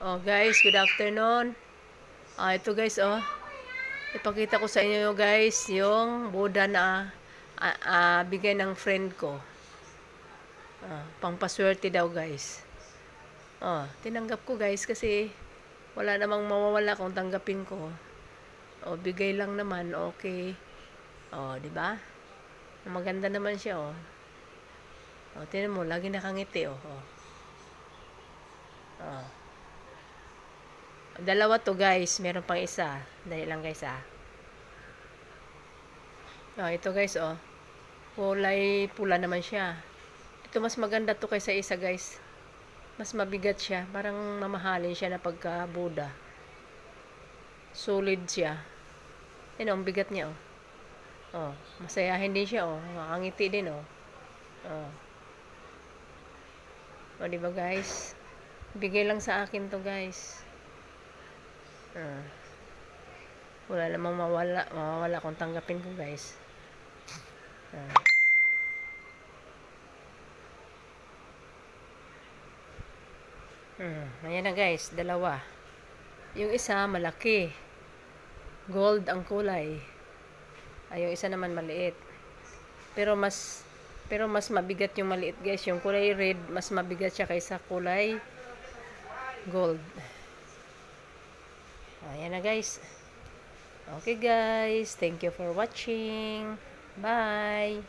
Oh, guys, good afternoon. Ah, ito guys, oh. Ipakita ko sa inyo guys yung Buddha na ah, ah, bigay ng friend ko. Ah, pangpaswerte daw guys. Oh, tinanggap ko guys kasi wala namang mawawala kung tanggapin ko. Oh, bigay lang naman, okay. Oh, di ba? Maganda naman siya, oh. Oh, tinan mo, lagi nakangiti, oh. oh. Oh. Dalawa to guys. Meron pang isa. Dali lang guys ah. Oh, ito guys oh. Kulay pula naman siya. Ito mas maganda to kaysa isa guys. Mas mabigat siya. Parang mamahalin siya na pagka Buddha. Solid siya. Yan oh, ang bigat niya oh. Oh, masayahin din siya oh. Makangiti din oh. Oh. O, di ba guys? Bigay lang sa akin to guys. Ah. Wala namang mawala, mawawala kung tanggapin ko, guys. Ah. Hmm, ayan na guys, dalawa. Yung isa malaki. Gold ang kulay. Ay, yung isa naman maliit. Pero mas pero mas mabigat yung maliit, guys. Yung kulay red, mas mabigat siya kaysa kulay gold. Ayan na guys. Okay guys, thank you for watching. Bye!